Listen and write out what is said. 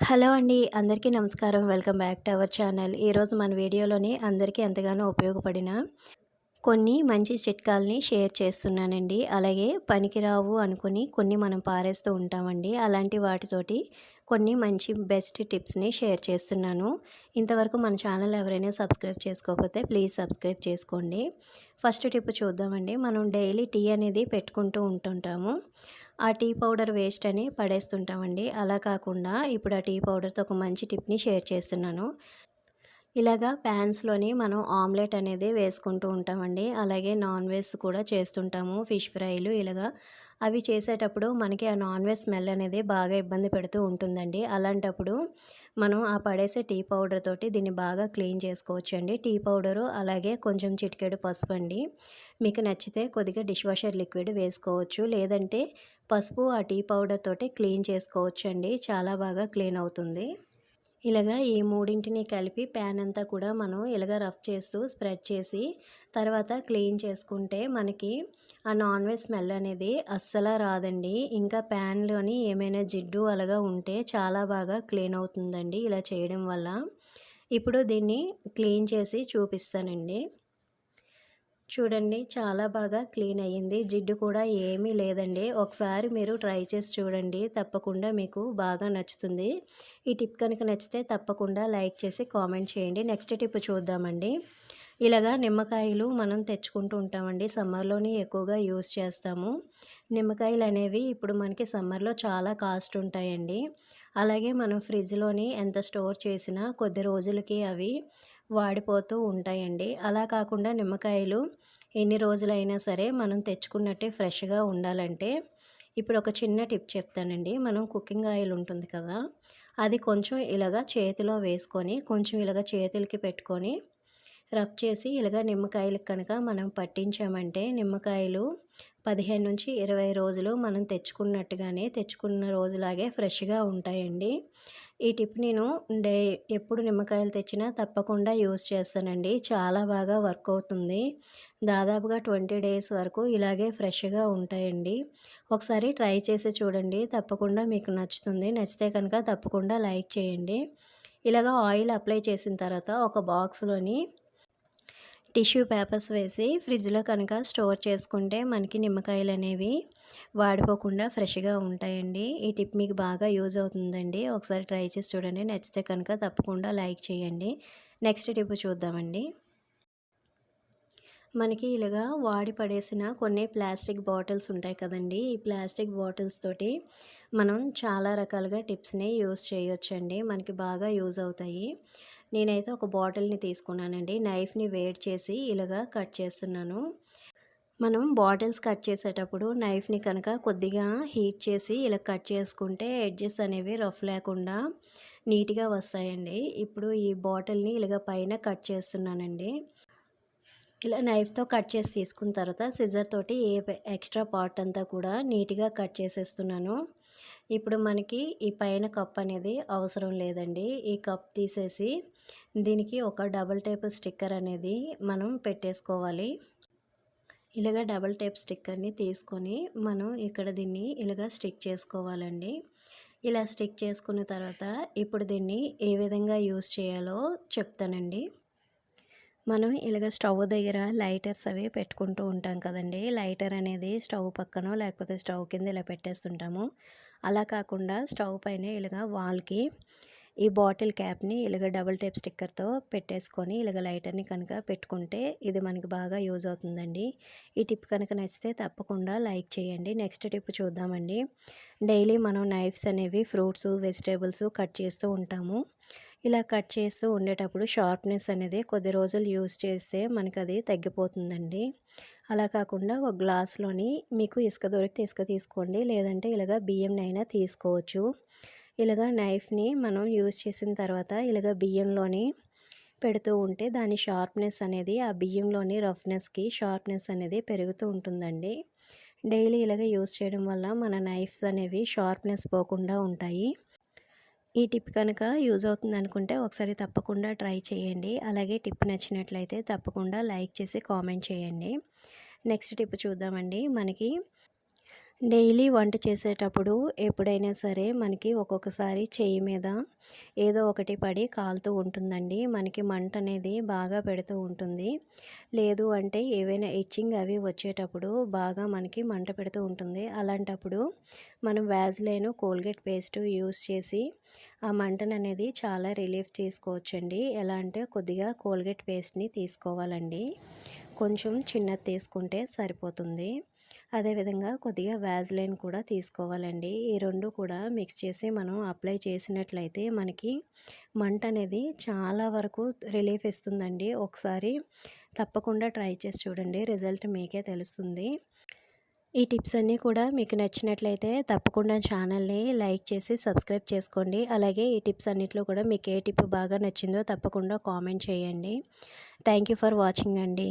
Hello అండి అందరికీ నమస్కారం. Welcome back to our channel. ఈరోజు మన వీడియోలోని అందరికీ ఎంతగానో ఉపయోగపడిన కొన్ని మంచి చిట్కాలని షేర్ చేస్తున్నానండి. అలాగే పనికిరావు అనుకుని కొన్ని మనం పారేస్తూ ఉంటామండి. అలాంటి వాటితోటి కొన్ని మంచి బెస్ట్ టిప్స్ని షేర్ చేస్తున్నాను. ఇంతవరకు మన ఛానల్ ఎవరైనా సబ్స్క్రైబ్ చేసుకోకపోతే ప్లీజ్ సబ్స్క్రైబ్ చేసుకోండి. ఫస్ట్ టిప్ చూద్దామండి. మనం డైలీ టీ అనేది పెట్టుకుంటూ ఉంటుంటాము. ఆ టీ పౌడర్ వేస్ట్ అని పడేస్తుంటామండి. అలా కాకుండా ఇప్పుడు ఆ టీ పౌడర్తో ఒక మంచి టిప్ని షేర్ చేస్తున్నాను. ఇలాగా ప్యాన్స్లోని మనం ఆమ్లెట్ అనేది వేసుకుంటూ ఉంటామండి. అలాగే నాన్ వెజ్ కూడా చేస్తుంటాము ఫిష్ ఫ్రైలు ఇలాగా. అవి చేసేటప్పుడు మనకి ఆ నాన్ వెజ్ స్మెల్ అనేది బాగా ఇబ్బంది పెడుతూ ఉంటుందండి. అలాంటప్పుడు మనం ఆ పడేసే టీ పౌడర్ తోటి దీన్ని బాగా క్లీన్ చేసుకోవచ్చు అండి టీ పౌడరు అలాగే కొంచెం చిటికెడు పసుపు అండి. మీకు నచ్చితే కొద్దిగా డిష్ వాషర్ లిక్విడ్ వేసుకోవచ్చు. లేదంటే పసుపు ఆ టీ పౌడర్ తోటి క్లీన్ చేసుకోవచ్చు అండి చాలా బాగా క్లీన్ అవుతుంది. ఇలాగ ఈ మూడింటిని కలిపి ప్యాన్ అంతా కూడా మనం ఇలాగ రఫ్ చేస్తూ స్ప్రెడ్ చేసి తర్వాత క్లీన్ చేసుకుంటే మనకి ఆ నాన్ వెజ్ స్మెల్ అనేది అస్సలు రాదండి. ఇంకా ప్యాన్లోని ఏమైనా జిడ్డు అలాగా ఉంటే చాలా బాగా క్లీన్ అవుతుందండి ఇలా చేయడం వల్ల. ఇప్పుడు దీన్ని క్లీన్ చేసి చూపిస్తానండి. చూడండి చాలా బాగా క్లీన్ అయ్యింది. జిడ్డు కూడా ఏమీ లేదండి. ఒకసారి మీరు ట్రై చేసి చూడండి. తప్పకుండా మీకు బాగా నచ్చుతుంది. ఈ టిప్ కనుక నచ్చితే తప్పకుండా లైక్ చేసి కామెంట్ చేయండి. నెక్స్ట్ టిప్ చూద్దామండి. ఇలాగా నిమ్మకాయలు మనం తెచ్చుకుంటూ ఉంటామండి. సమ్మర్లోనే ఎక్కువగా యూస్ చేస్తాము. నిమ్మకాయలు అనేవి ఇప్పుడు మనకి సమ్మర్లో చాలా కాస్ట్ ఉంటాయండి. అలాగే మనం ఫ్రిడ్జ్లోని ఎంత స్టోర్ చేసినా కొద్ది రోజులకి అవి వాడిపోతూ ఉంటాయండి. అలా కాకుండా నిమ్మకాయలు ఎన్ని రోజులైనా సరే మనం తెచ్చుకున్నట్టే ఫ్రెష్గా ఉండాలంటే ఇప్పుడు ఒక చిన్న టిప్ చెప్తానండి. మనం కుకింగ్ ఆయిల్ ఉంటుంది కదా అది కొంచెం ఇలాగా చేతిలో వేసుకొని కొంచెం ఇలాగ చేతులకి పెట్టుకొని రబ్ చేసి ఇలాగ నిమ్మకాయలకు కనుక మనం పట్టించామంటే నిమ్మకాయలు పదిహేను నుంచి ఇరవై రోజులు మనం తెచ్చుకున్నట్టుగానే తెచ్చుకున్న రోజులాగే ఫ్రెష్గా ఉంటాయండి. ఈ టిప్ నేను డే ఎప్పుడు నిమ్మకాయలు తెచ్చినా తప్పకుండా యూస్ చేస్తానండి. చాలా బాగా వర్క్ అవుతుంది. దాదాపుగా ట్వంటీ డేస్ వరకు ఇలాగే ఫ్రెష్గా ఉంటాయండి. ఒకసారి ట్రై చేసి చూడండి. తప్పకుండా మీకు నచ్చుతుంది. నచ్చితే కనుక తప్పకుండా లైక్ చేయండి. ఇలాగ ఆయిల్ అప్లై చేసిన తర్వాత ఒక బాక్స్లోని టిష్యూ పేపర్స్ వేసి ఫ్రిడ్జ్లో కనుక స్టోర్ చేసుకుంటే మనకి నిమ్మకాయలు అనేవి వాడిపోకుండా ఫ్రెష్గా ఉంటాయండి. ఈ టిప్ మీకు బాగా యూజ్ అవుతుందండి. ఒకసారి ట్రై చేసి చూడండి. నచ్చితే కనుక తప్పకుండా లైక్ చేయండి. నెక్స్ట్ టిప్ చూద్దామండి. మనకి ఇలాగా వాడి పడేసిన కొన్ని ప్లాస్టిక్ బాటిల్స్ ఉంటాయి కదండి. ఈ ప్లాస్టిక్ బాటిల్స్ తోటి మనం చాలా రకాలుగా టిప్స్ని యూస్ చేయొచ్చండి. మనకి బాగా యూజ్ అవుతాయి. నేనైతే ఒక బాటిల్ని తీసుకున్నానండి. నైఫ్ని వేడి చేసి ఇలాగా కట్ చేస్తున్నాను. మనం బాటిల్స్ కట్ చేసేటప్పుడు నైఫ్ని కనుక కొద్దిగా హీట్ చేసి ఇలా కట్ చేసుకుంటే ఎడ్జెస్ అనేవి రఫ్ లేకుండా నీట్గా వస్తాయండి. ఇప్పుడు ఈ బాటిల్ని ఇలాగ పైన కట్ చేస్తున్నానండి. ఇలా నైఫ్తో కట్ చేసి తీసుకున్న తర్వాత సిజర్ తోటి ఏ ఎక్స్ట్రా పార్ట్ అంతా కూడా నీట్గా కట్ చేసేస్తున్నాను. ఇప్పుడు మనకి ఈ పైన కప్ అనేది అవసరం లేదండి. ఈ కప్ తీసేసి దీనికి ఒక డబల్ టేప్ స్టిక్కర్ అనేది మనం పెట్టేసుకోవాలి. ఇలాగ డబల్ టేప్ స్టిక్కర్ని తీసుకొని మనం ఇక్కడ దీన్ని ఇలాగ స్టిక్ చేసుకోవాలండి. ఇలా స్టిక్ చేసుకున్న తర్వాత ఇప్పుడు దీన్ని ఏ విధంగా యూస్ చేయాలో చెప్తానండి. మనం ఇలాగ స్టవ్ దగ్గర లైటర్స్ అవి పెట్టుకుంటూ ఉంటాం కదండి. లైటర్ అనేది స్టవ్ పక్కన లేకపోతే స్టవ్ కింద ఇలా పెట్టేస్తుంటాము. అలా కాకుండా స్టవ్ పైన ఇలాగ వాల్కి ఈ బాటిల్ క్యాప్ని ఇలాగ డబుల్ టేప్ స్టిక్కర్తో పెట్టేసుకొని ఇలాగ లైటర్ని కనుక పెట్టుకుంటే ఇది మనకి బాగా యూజ్ అవుతుందండి. ఈ టిప్ కనుక నచ్చితే తప్పకుండా లైక్ చేయండి. నెక్స్ట్ టిప్ చూద్దామండి. డైలీ మనం నైఫ్స్ అనేవి ఫ్రూట్స్ వెజిటేబుల్స్ కట్ చేస్తూ ఉంటాము. ఇలా కట్ చేస్తూ ఉండేటప్పుడు షార్ప్నెస్ అనేది కొద్ది రోజులు యూస్ చేస్తే మనకు అది తగ్గిపోతుందండి. అలా కాకుండా ఒక గ్లాస్లోని మీకు ఇసుక దొరికితే ఇసుక తీసుకోండి. లేదంటే ఇలాగ బియ్యంనైనా తీసుకోవచ్చు. ఇలాగ నైఫ్ని మనం యూజ్ చేసిన తర్వాత ఇలాగ బియ్యంలోని పెడుతూ ఉంటే దాని షార్ప్నెస్ అనేది ఆ బియ్యంలోని రఫ్నెస్కి షార్ప్నెస్ అనేది పెరుగుతూ ఉంటుందండి. డైలీ ఇలాగ యూజ్ చేయడం వల్ల మన నైఫ్స్ అనేవి షార్ప్నెస్ పోకుండా ఉంటాయి. ఈ టిప్ కనుక యూజ్ అవుతుంది అనుకుంటే ఒకసారి తప్పకుండా ట్రై చేయండి. అలాగే టిప్ నచ్చినట్లయితే తప్పకుండా లైక్ చేసి కామెంట్ చేయండి. నెక్స్ట్ టిప్ చూద్దామండి. మనకి డైలీ వంట చేసేటప్పుడు ఎప్పుడైనా సరే మనకి ఒక్కొక్కసారి చేయి మీద ఏదో ఒకటి పడి కాలుతూ ఉంటుందండి. మనకి మంట అనేది బాగా పెడుతూ ఉంటుంది. లేదు అంటే ఏవైనా ఇచ్చింగ్ అవి వచ్చేటప్పుడు బాగా మనకి మంట పెడుతూ ఉంటుంది. అలాంటప్పుడు మనం వ్యాజ్లైన్ కోల్గేట్ పేస్ట్ యూస్ చేసి ఆ మంటను అనేది చాలా రిలీఫ్ చేసుకోవచ్చండి. ఎలా అంటే కొద్దిగా కోల్గేట్ పేస్ట్ని తీసుకోవాలండి. కొంచెం చిన్నది తీసుకుంటే సరిపోతుంది. అదేవిధంగా కొద్దిగా వ్యాజ్లైన్ కూడా తీసుకోవాలండి. ఈ రెండు కూడా మిక్స్ చేసి మనం అప్లై చేసినట్లయితే మనకి మంట అనేది చాలా వరకు రిలీఫ్ ఇస్తుందండి. ఒకసారి తప్పకుండా ట్రై చేసి చూడండి. రిజల్ట్ మీకే తెలుస్తుంది. ఈ టిప్స్ అన్నీ కూడా మీకు నచ్చినట్లయితే తప్పకుండా ఛానల్ని లైక్ చేసి సబ్స్క్రైబ్ చేసుకోండి. అలాగే ఈ టిప్స్ అన్నిట్లో కూడా మీకు ఏ టిప్ బాగా నచ్చిందో తప్పకుండా కామెంట్ చేయండి. థ్యాంక్ ఫర్ వాచింగ్ అండి.